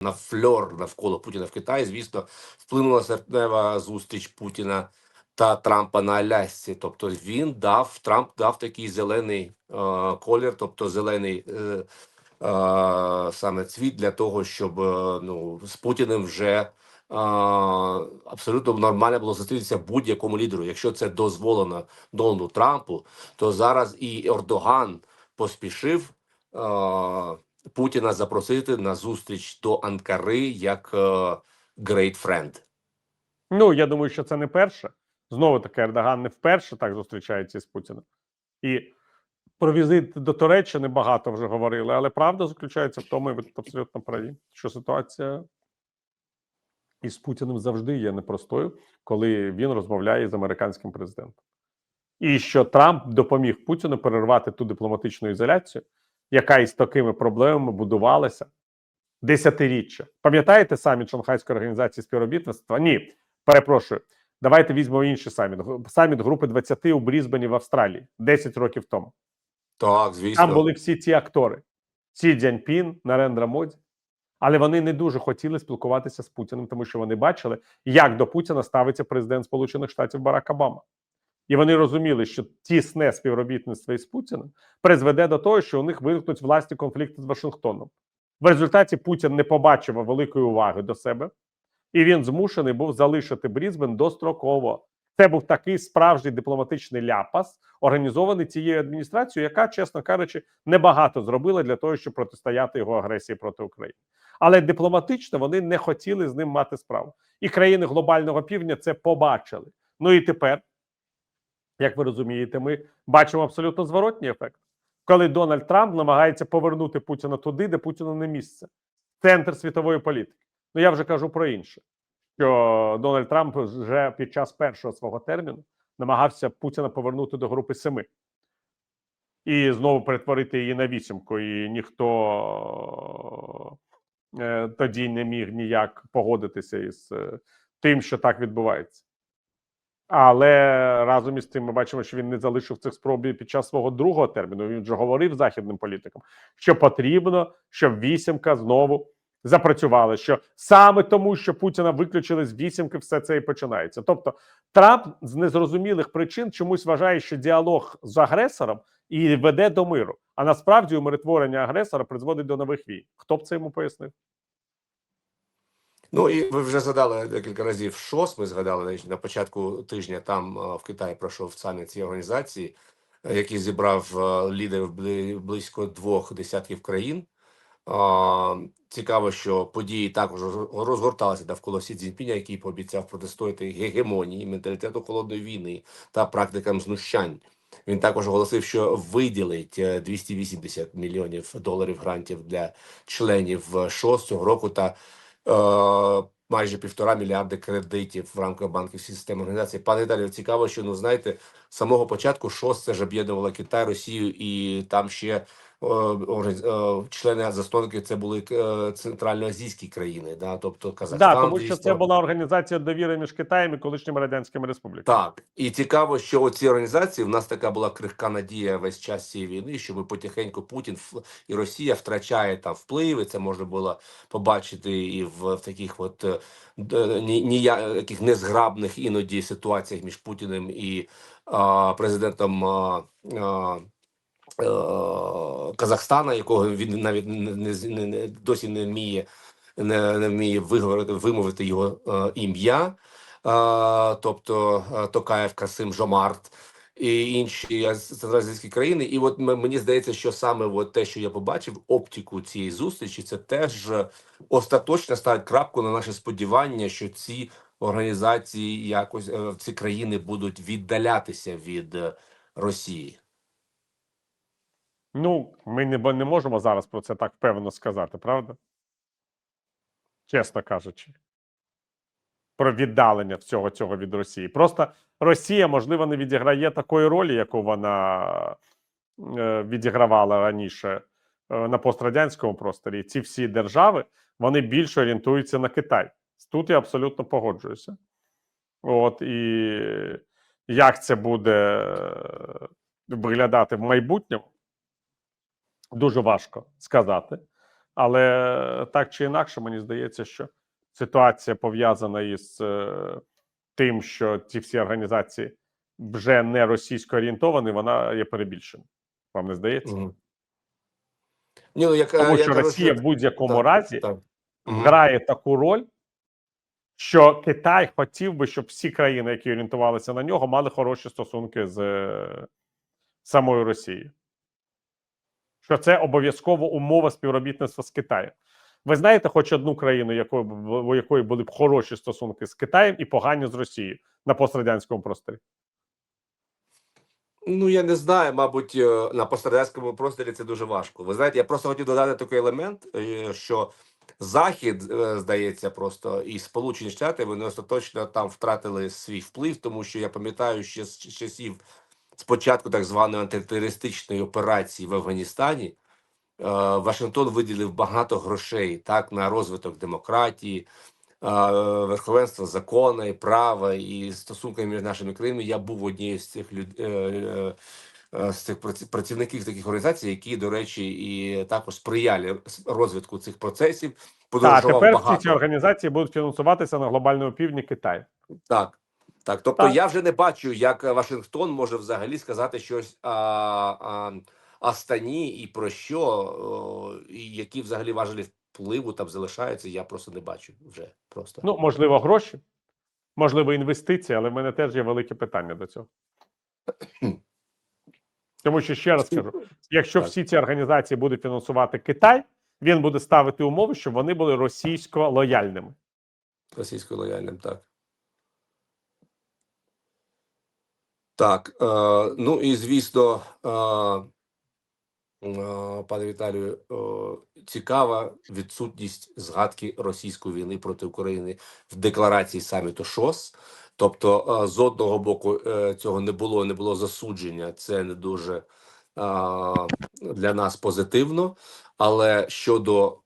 на фльор навколо Путіна в Китаї, звісно, вплинула серпнева зустріч Путіна та Трампа на Алясці. Тобто він дав Трамп дав такий зелений е, колір, тобто зелений е, е, саме цвіт для того, щоб е, ну з Путіним вже. е, Абсолютно нормально було зустрітися будь-якому лідеру. Якщо це дозволено Дональду Трампу, то зараз і Ердоган поспішив Путіна запросити на зустріч до Анкари як е, great friend. Ну я думаю, що це не перше. Знову таки, Ердоган не вперше так зустрічається з Путіним. І про візит до Туреччини багато вже говорили, але правда заключається в тому, і ви тут абсолютно праві, що ситуація із Путіним завжди є непростою, коли він розмовляє з американським президентом. І що Трамп допоміг Путіну перервати ту дипломатичну ізоляцію, яка із такими проблемами будувалася десятиріччя. Пам'ятаєте саміт Шанхайської організації співробітництва? Ні, перепрошую. Давайте візьмемо інший саміт. Саміт групи 20 у Брізбені в Австралії 10 років тому. Так, звісно, Там були всі ці актори: Сі Дзяньпін, Нарендра Моді. Але вони не дуже хотіли спілкуватися з Путіним, тому що вони бачили, як до Путіна ставиться президент Сполучених Штатів Барак Обама. І вони розуміли, що тісне співробітництво із Путіним призведе до того, що у них виникнуть власні конфлікти з Вашингтоном. В результаті Путін не побачив великої уваги до себе, і він змушений був залишити Брізбен достроково. Це був такий справжній дипломатичний ляпас, організований цією адміністрацією, яка, чесно кажучи, небагато зробила для того, щоб протистояти його агресії проти України. Але дипломатично вони не хотіли з ним мати справу. І країни глобального півдня це побачили. Ну і тепер, як ви розумієте, ми бачимо абсолютно зворотній ефект, коли Дональд Трамп намагається повернути Путіна туди, де Путіну не місце, центр світової політики. Ну я вже кажу про інше що Дональд Трамп вже під час першого свого терміну намагався Путіна повернути до групи семи і знову перетворити її на вісімку. І ніхто е, тоді не міг ніяк погодитися із е, тим, що так відбувається. Але разом із тим ми бачимо, що він не залишив цих спроб під час свого другого терміну. Він вже говорив західним політикам, що потрібно, щоб вісімка знову запрацювали, що саме тому, що Путіна виключили з вісімки, все це і починається. Тобто Трамп з незрозумілих причин чомусь вважає, що діалог з агресором і веде до миру. А насправді умиротворення агресора призводить до нових війн. Хто б це йому пояснив? Ну і ви вже згадали декілька разів ШОС. Ми згадали на початку тижня. Там е, в Китаї пройшов саміт цієї організації, е, який зібрав е, лідерів близько двох десятків країн. Цікаво, що події також розгорталися довкола Сі Цзіньпіня, який пообіцяв протистояти гегемонії, менталітету холодної війни та практикам знущань. Він також оголосив, що виділить е, 280 мільйонів доларів грантів для членів ШОС цього року та майже півтора мільярди кредитів в рамках банківської системи організації. Пане Віталію, цікаво, що ну знаєте, з самого початку шосте ж об'єднувало Китай, Росію, і там ще е, е, члени засновники це були е, центральноазійські країни, да, тобто Казахстан. Да, тому що це була організація довіри між Китаєм і колишніми радянськими республіками. Так, і цікаво, що у цій організації в нас така була крихка надія весь час цієї війни, що ми потихеньку Путін і Росія втрачає там впливи. Це можна було побачити і в, в таких от е, ніяких незграбних іноді ситуаціях між Путіним і а, президентом. А, а, е, Казахстана, якого він навіть не, не, досі не вміє не, не вміє виговорити вимовити його е, ім'я, е, тобто е, Токаєв, Касим, Жомарт і інші азійські країни. І от мені здається, що саме от те, що я побачив, оптику цієї зустрічі, це теж е, остаточно ставить крапку на наше сподівання, що ці організації якось е, ці країни будуть віддалятися від е, Росії. Ну, ми не, не можемо зараз про це так впевнено сказати, правда? Чесно кажучи. Про віддалення всього цього від Росії. Просто Росія, можливо, не відіграє такої ролі, яку вона е, відігравала раніше е, на пострадянському просторі. Ці всі держави вони більше орієнтуються на Китай. Тут я абсолютно погоджуюся. От і як це буде е, виглядати в майбутньому, дуже важко сказати. Але так чи інакше, мені здається, що ситуація пов'язана із е, тим, що ці всі організації вже не російсько орієнтовані, вона є перебільшена. Вам не здається? Ні, ну, як, е, Тому що кажу, Росія в будь-якому так, разі так. Грає таку роль, що Китай хотів би, щоб всі країни, які орієнтувалися на нього, мали хороші стосунки з е, самою Росією. Що це обов'язково умова співробітництва з Китаєм. Ви знаєте, хоч одну країну, якою, у якої були б хороші стосунки з Китаєм і погані з Росією на пострадянському просторі? Ну, я не знаю, мабуть, е, на пострадянському просторі це дуже важко. Ви знаєте, я просто хотів додати такий елемент, е, що Захід, е, здається, просто і Сполучені Штати вони остаточно там втратили свій вплив, тому що я пам'ятаю ще з часів спочатку так званої антитерористичної операції в Афганістані. е, Вашингтон виділив багато грошей так на розвиток демократії, е, верховенства закону і права і стосунки між нашими країнами. Я був однією з цих люд... е, з цих працівників таких організацій, які, до речі, і також сприяли розвитку цих процесів. Подорожував тепер багато. ці організації будуть фінансуватися на глобальному півдні Китаю. Так. Так, тобто Так. я вже не бачу, як Вашингтон може взагалі сказати щось а, а, Астані і про що, о, і які взагалі важелі впливу там залишаються. Я просто не бачу вже просто. Ну, можливо, гроші, можливо, інвестиції, але в мене теж є велике питання до цього. Тому що ще раз кажу: якщо Так. всі ці організації будуть фінансувати Китай, він буде ставити умови, щоб вони були російсько лояльними. російсько лояльним, так. Так, е, ну і звісно, е, е, пане Віталію, цікава відсутність згадки російської війни проти України в декларації саміту ШОС. Тобто, е, з одного боку, е, цього не було, не було засудження. Це не дуже для нас позитивно. Але щодо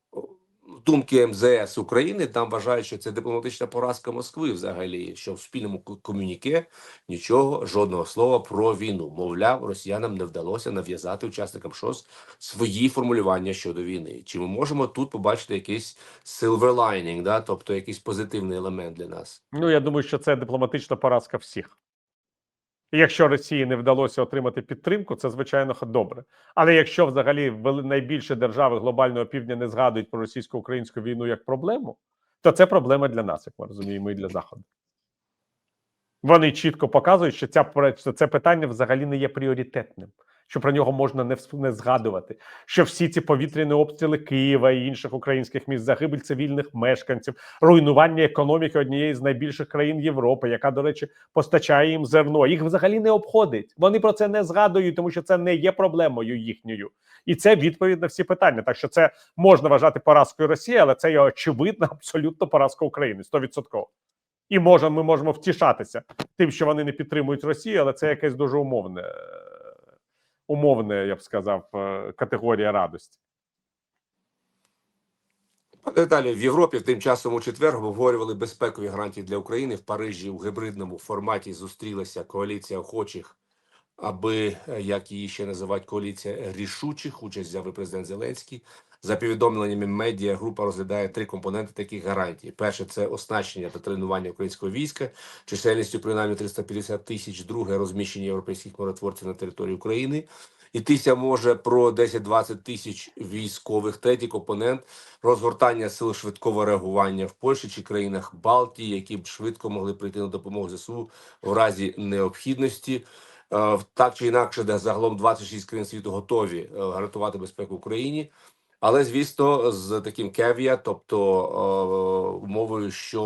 думки МЗС України, там вважають, що це дипломатична поразка Москви взагалі, що в спільному комюніке нічого, жодного слова про війну. Мовляв, росіянам не вдалося нав'язати учасникам ШОС свої формулювання щодо війни. Чи ми можемо тут побачити якийсь silver lining, да? тобто якийсь позитивний елемент для нас? Ну, я думаю, що це дипломатична поразка всіх. Якщо Росії не вдалося отримати підтримку, це звичайно добре. Але якщо взагалі найбільші держави глобального півдня не згадують про російсько-українську війну як проблему, то це проблема для нас, як ми розуміємо, і для Заходу. Вони чітко показують, що, ця, що це питання взагалі не є пріоритетним, що про нього можна не, не згадувати. Що всі ці повітряні обстріли Києва і інших українських міст, загибель цивільних мешканців, руйнування економіки однієї з найбільших країн Європи, яка, до речі, постачає їм зерно. Їх взагалі не обходить. Вони про це не згадують, тому що це не є проблемою їхньою. І це відповідь на всі питання. Так що це можна вважати поразкою Росії, але це є очевидна абсолютно поразка України 100%. І може, ми можемо втішатися тим, що вони не підтримують Росію, але це якесь дуже умовне, умовне, я б сказав, е, категорія радості. далі в Європі тим часом у четвер обговорювали безпекові гарантії для України в Парижі у гібридному форматі. Зустрілася коаліція охочих, аби е, як її ще називають коаліція рішучих. Участь взяв і президент Зеленський. За повідомленнями медіа, група розглядає три компоненти таких гарантій: перше це оснащення та тренування українського війська, чисельністю принаймні 350 тисяч. Друге розміщення європейських миротворців на території України. Йтися може про 10-20 тисяч військових. Третій компонент розгортання сил швидкого реагування в Польщі чи країнах Балтії, які б швидко могли прийти на допомогу ЗСУ в разі необхідності. Е, Так чи інакше, де загалом 26 країн світу готові е, гарантувати безпеку Україні. Але звісно, з таким кевія, тобто е, умовою, що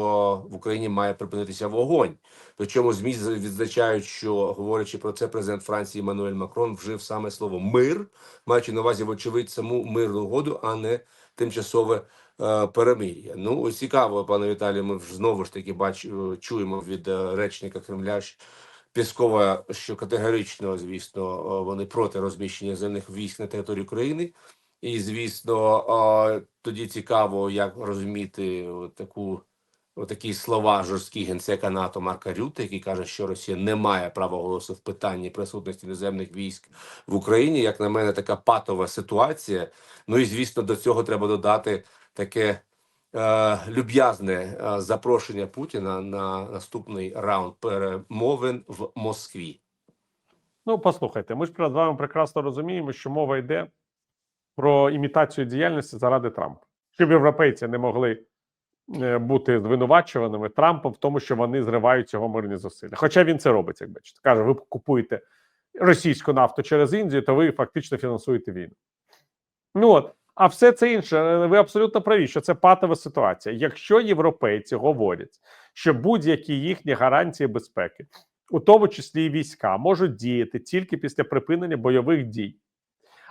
в Україні має припинитися вогонь. Причому ЗМІ відзначають, що говорячи про це, президент Франції Еммануель Макрон вжив саме слово мир, маючи на увазі, вочевидь, саму мирну угоду, а не тимчасове перемир'я. Ну цікаво, пане Віталію. Ми ж знову ж таки бач, чуємо від речника Кремля Піскова, що категорично, звісно, е, вони проти розміщення земних військ на території України. І звісно, е, тоді цікаво, як розуміти таку такі слова жорсткі генсека НАТО Марка Рюте, який каже, що Росія не має права голосу в питанні присутності іноземних військ в Україні. Як на мене, така патова ситуація. Ну і звісно, до цього треба додати таке люб'язне е, запрошення Путіна на наступний раунд перемовин в Москві. Ну, послухайте, ми ж з вами прекрасно розуміємо, що мова йде про імітацію діяльності заради Трампа, щоб європейці не могли е, бути звинувачуваними Трампом в тому, що вони зривають його мирні зусилля. Хоча він це робить, як бачите. Каже, ви купуєте російську нафту через Індію, то ви фактично фінансуєте війну. Ну от, а все це інше, е, ви абсолютно праві, що це патова ситуація. Якщо європейці говорять, що будь-які їхні гарантії безпеки, у тому числі і війська, можуть діяти тільки після припинення бойових дій.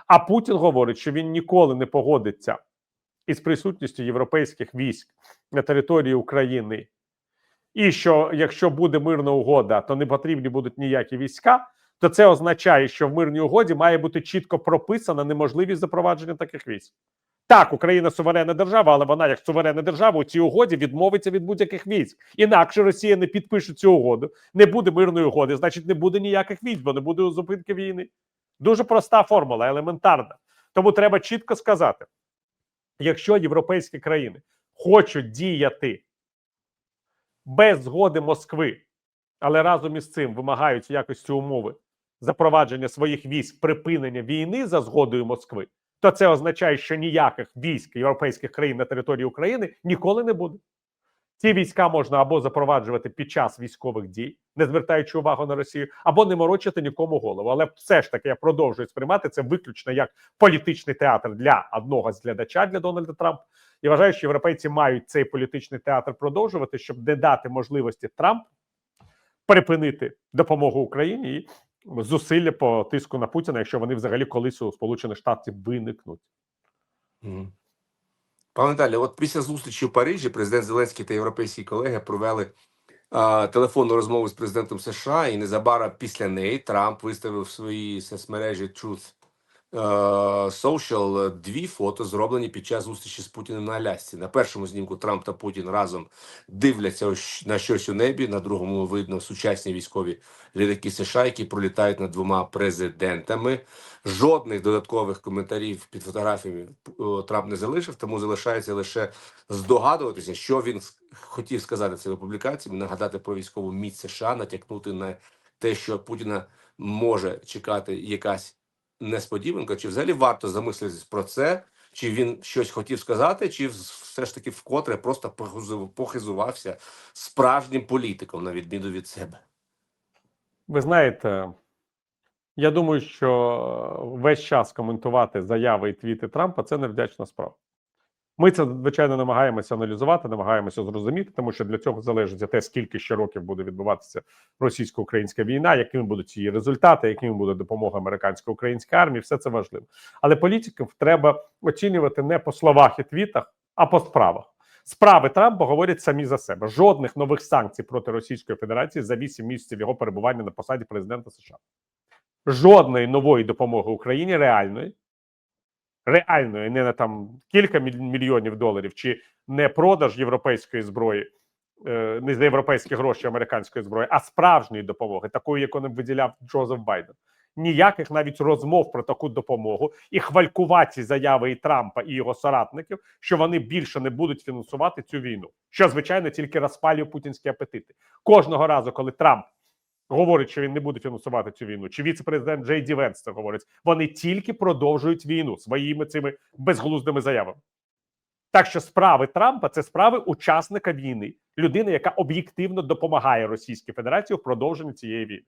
А Путін говорить, що він ніколи не погодиться із присутністю європейських військ на території України, і що якщо буде мирна угода, то не потрібні будуть ніякі війська. То це означає, що в мирній угоді має бути чітко прописана неможливість запровадження таких військ. Так, Україна суверенна держава, але вона, як суверенна держава, у цій угоді відмовиться від будь-яких військ. Інакше Росія не підпише цю угоду, не буде мирної угоди, значить, не буде ніяких військ, бо не буде зупинки війни. Дуже проста формула, елементарна. Тому треба чітко сказати: якщо європейські країни хочуть діяти без згоди Москви, але разом із цим вимагають якості умови запровадження своїх військ припинення війни за згодою Москви, то це означає, що ніяких військ європейських країн на території України ніколи не буде. Ці війська можна або запроваджувати під час військових дій, не звертаючи увагу на Росію, або не морочити нікому голову. Але все ж таки я продовжую сприймати це виключно як політичний театр для одного з глядача для Дональда Трампа. І вважаю, що європейці мають цей політичний театр продовжувати, щоб не дати можливості Трампу припинити допомогу Україні і зусилля по тиску на Путіна, якщо вони взагалі колись у Сполучених Штатів виникнуть. Мгм. Пане далі. от після зустрічі в Парижі президент Зеленський та європейські колеги провели а, телефонну розмову з президентом США, і незабаром після неї Трамп виставив в своїй соцмережі Truth Social дві фото, зроблені під час зустрічі з Путіним на Алясці. На першому знімку Трамп та Путін разом дивляться на щось у небі. На другому видно сучасні військові літаки США, які пролітають над двома президентами. Жодних додаткових коментарів під фотографіями е, Трамп не залишив, тому залишається лише здогадуватися, що він хотів сказати цими публікаціями, нагадати про військову міць США, натякнути на те, що Путіна може чекати якась несподіванка, чи взагалі варто замислитись про це, чи він щось хотів сказати, чи все ж таки вкотре просто похизувався справжнім політиком, на відміну від себе. Ви знаєте, я думаю, що весь час коментувати заяви і твіти Трампа це невдячна справа. Ми це звичайно намагаємося аналізувати, намагаємося зрозуміти, тому що для цього залежить те, скільки ще років буде відбуватися російсько-українська війна, якими будуть її результати, якими буде допомога американсько-українській армії. Все це важливо. Але політиків треба оцінювати не по словах і твітах, а по справах. Справи Трампа говорять самі за себе. Жодних нових санкцій проти Російської Федерації за 8 місяців його перебування на посаді президента США. Жодної нової допомоги Україні реальної, реальної, не на там кілька мільйонів доларів, чи не продаж європейської зброї, е, не за європейські гроші американської зброї, а справжньої допомоги, такої, яку нам виділяв Джозеф Байден. Ніяких навіть розмов про таку допомогу і хвалькуваті заяви і Трампа і його соратників, що вони більше не будуть фінансувати цю війну, що звичайно тільки розпалює путінські апетити. Кожного разу, коли Трамп говорить, що він не буде фінансувати цю війну, чи віце-президент Джей Ді Венс це говорить, вони тільки продовжують війну своїми цими безглуздими заявами. Так що справи Трампа це справи учасника війни, людини, яка об'єктивно допомагає Російській Федерації в продовженні цієї війни.